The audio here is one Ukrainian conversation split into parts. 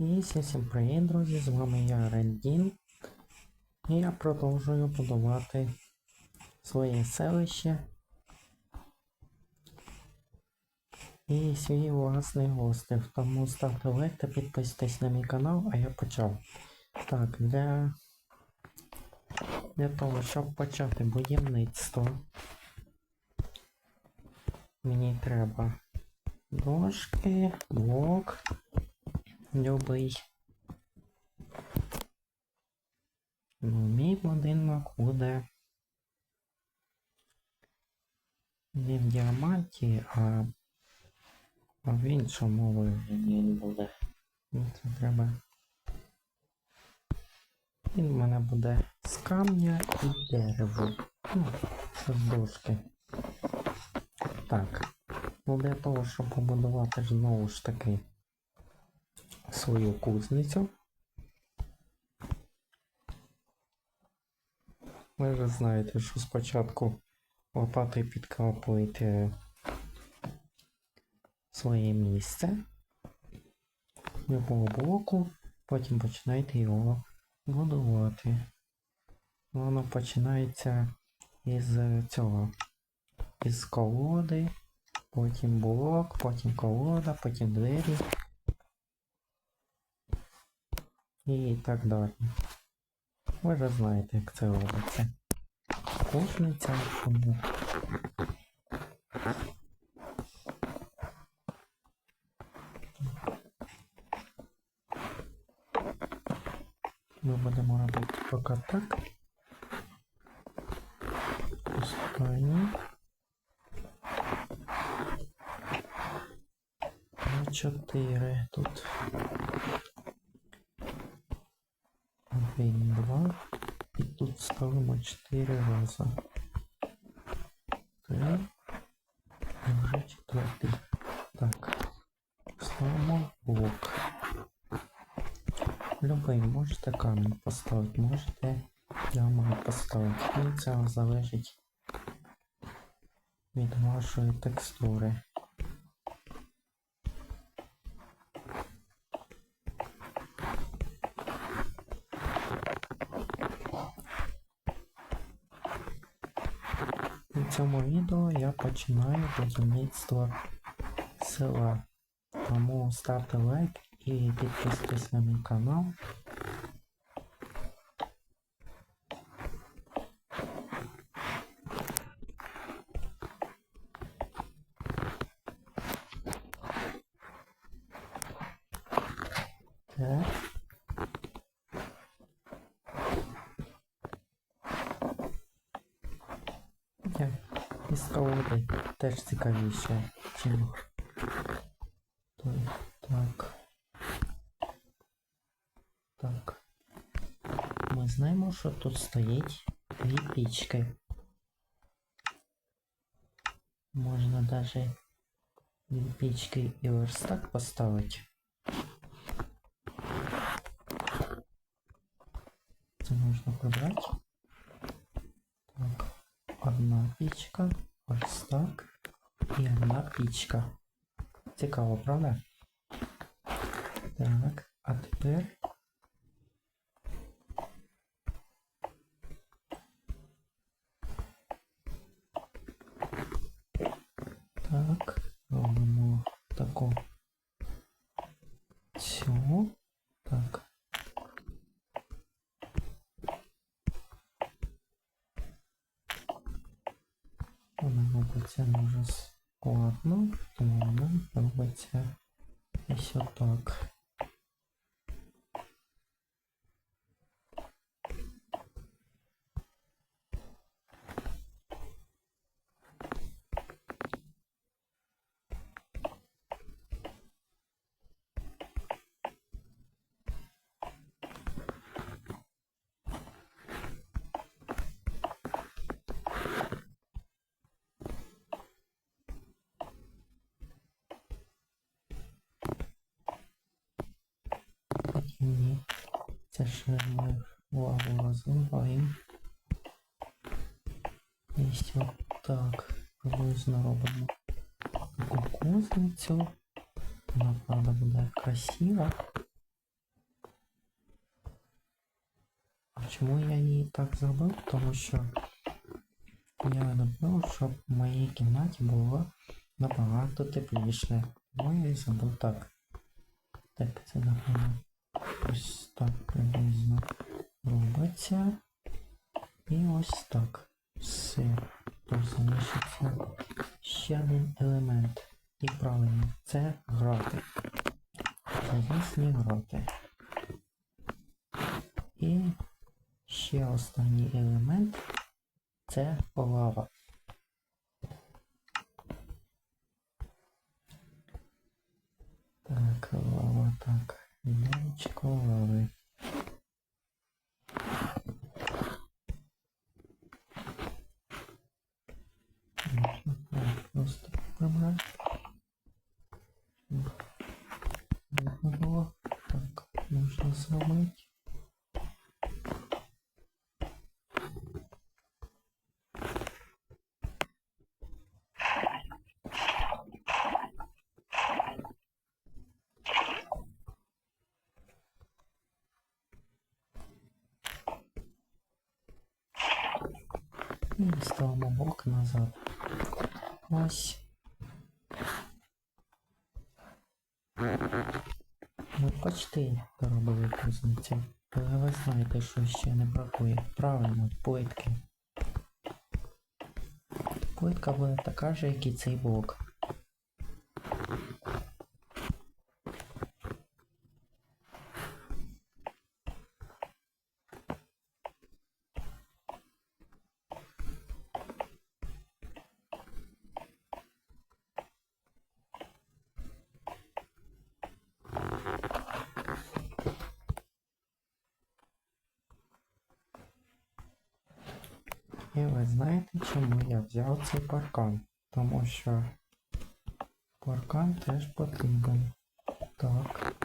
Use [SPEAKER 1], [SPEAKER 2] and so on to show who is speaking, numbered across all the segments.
[SPEAKER 1] І всім привіт, друзі! З вами я Рендін. І я продовжую будувати своє селище і свій власний острів. Тому ставте лайк та підписуйтесь на мій канал, а я почав. Так, для, для того, щоб почати будівництво, мені треба дошки, блок. Любий. Ну, мій будинок буде не в діаманті, а, в іншому він буде. Ну, Це треба. Він в мене буде з камня і дерева. Ну, з дошки. Так. Ну для того, щоб побудувати знову ж таки свою кузницю. Ви вже знаєте, що спочатку лопатою підкапуєте своє місце любого блоку, потім починаєте його будувати. Воно починається із цього, із колоди, потім блок, потім колода, потім двері. І так далі. Ви вже знаєте, як це робиться. Кузниця тому. Ми будемо робити поки так. Останні. На чотири тут. Один, два. І тут ставимо 4 рази. Три. І вже четвертий. Так. Ставимо блок. Любий можете камінь поставити, можете діамант поставити. І це залежить від вашої текстури. Цьому відео я починаю будівництво села. Тому ставте лайк і підписуйтесь на мій канал. із колоди теж цікавіше, чим той. Так. Так. Ми знаємо, що тут стоїть дві пічки. Можна даже дві пічки і верстак поставити. Це можна прибрати. Так. Одна пічка, ось так. І одна пічка. Цікаво, правда? Так, а тепер. Так, робимо таку Ось отак. też ławu називаємо. І все так приблизно робимо таку. Вона правда буде красива. А чому я її так зробив? Тому що я люблю, щоб в моїй кімнаті було набагато тепліше. Тому я і зробив так. Так, це напевно ось так приблизно робиться. І ось так. Все. Тут залишиться ще один елемент. І правильно, це грати. Залізні грати. І ще останній елемент це лава, так. Яичко лави. Можна так просто прибрати. Щоб Видно було. Так, можна зробити. І ставимо блок назад. Ось. Ми почти доробили кузницю. Але ви знаєте, що ще не бракує. Правильно, плитки. Плитка буде така ж, як і цей блок. Чому я взяв цей паркан? Тому що паркан теж потрібен. Так.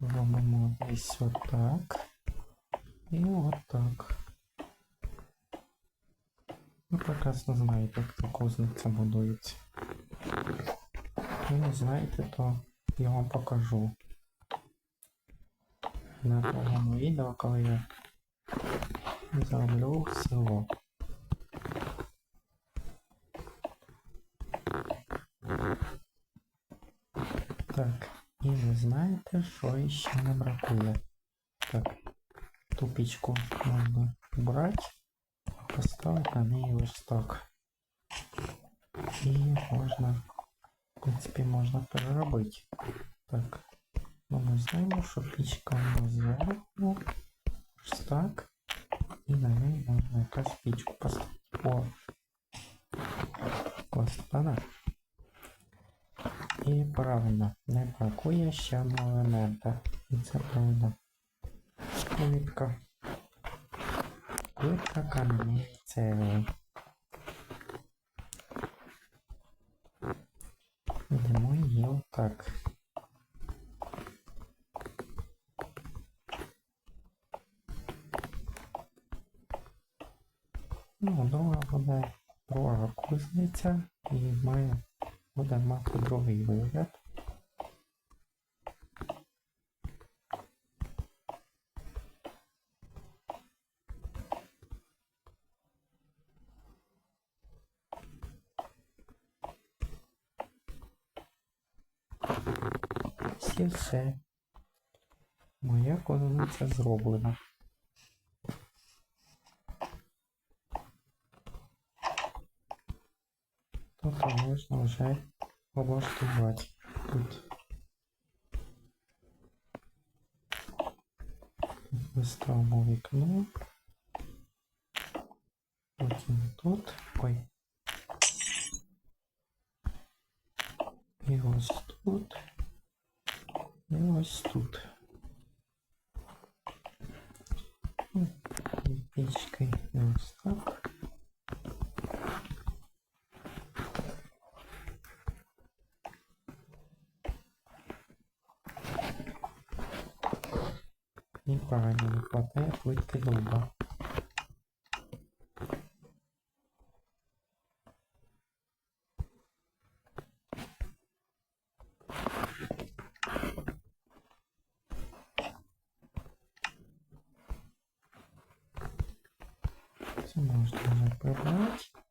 [SPEAKER 1] Робимо десь отак. І отак. Ви прекрасно знаєте, ця кузниця будується. Ви не знаєте, то я вам покажу. На другому відео, коли я зроблю село. Так, і ви знаєте, що ще не бракує. Так, ту пічку можна брати, поставити на неї верстак. І можна, в принципі, можна переробити. Так, ну ми знаємо, що пічка у нас зверху, верстак. І на неї можна якась пічку поставити. О! Класно, правда? І правильно, не бракує ще одного. І це правильно. Плитка. Плитка кам'яної цегли. Йдемо її отак. Ну, друга буде друга кузниця і має буде мати другий вигляд. Ось і все. Моя кузниця зроблена. Тобто можна вже облаштувати тут. Виставимо вікно. Потім тут. Ой. І ось тут. І ось тут. Ну, і Пічки і ось так. Плитки дуба. Це можна вже прибрати.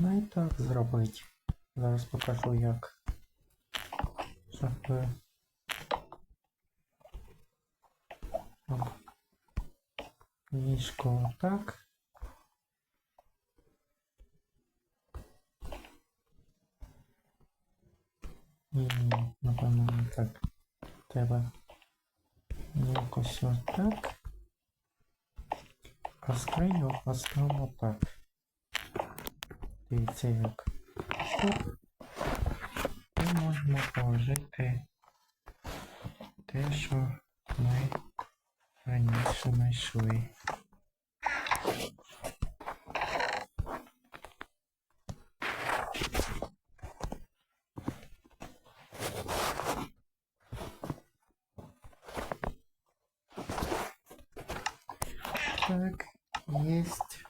[SPEAKER 1] Можна і так зробити. Зараз покажу як. Щоб ви- Оп. ліжко отак. Ні, напевно, так. Треба якось отак. А скриню поставимо так. Дивіться І можемо положити те, що ми раніше знайшли. Так, есть.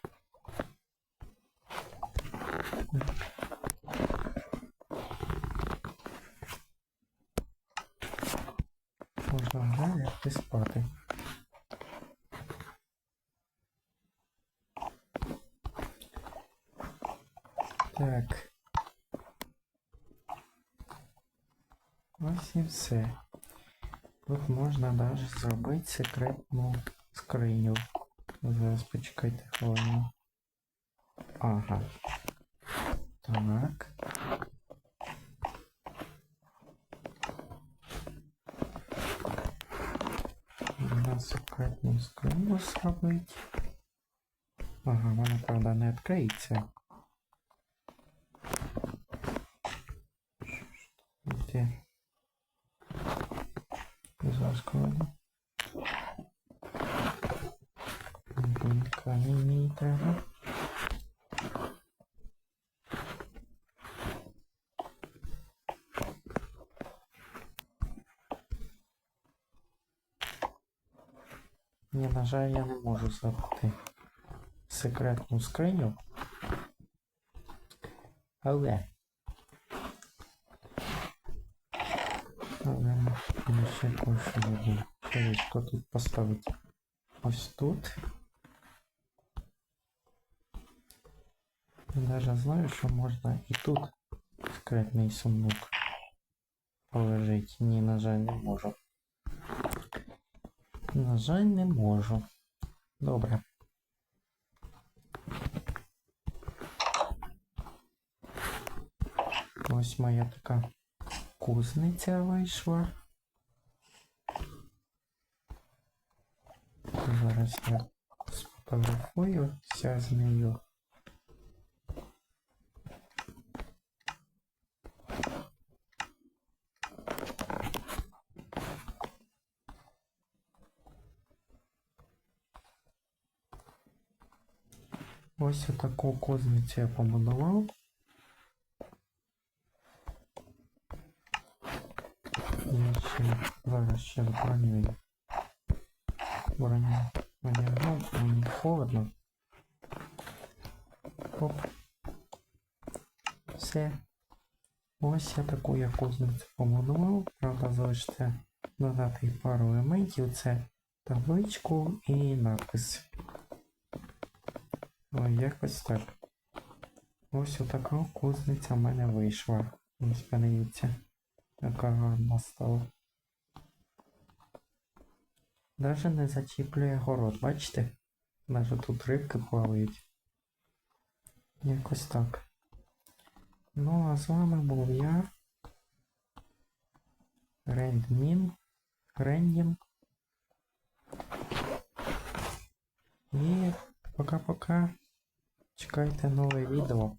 [SPEAKER 1] Можна лягти спати. Так. Ось і все. Тут можна навіть зробити секретну скриню. Зараз почекайте хвилину. Ага. Так. Секретну скриню зробити. Ага, вона, правда, не відкриється. Де? Зараз кладу. Мгм, Камінь мені треба. Ні, на жаль, я не можу зробити секретну скриню. Але. Але я ще кое-що забув. Колечко тут поставити. Ось тут. Я даже знаю, що можна і тут секретний сундук положити. Ні, на жаль, не можу. На жаль, не можу. Добре. Ось моя така кузниця вийшла. Зараз я сфотографуюся з нею. Ось таку кузницю я побудував. Я ще зараз ще бронюю. Броню одягнув, мені холодно. Оп. Все. Ось я таку я кузницю побудував. Правда, залишиться додати пару елементів. Це табличку і напис. Якось так. Ось отака кузниця в мене вийшла. Ось подивіться, яка гарна стала. Даже не зачіплює город, бачите? Даже тут рибки плавають. Якось так. Ну, а з вами був я. Рендмін. Рендім. І пока-пока. Чекайте нове відео.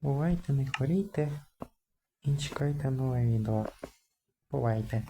[SPEAKER 1] Бувайте, не хворійте і чекайте нове відео. Бувайте.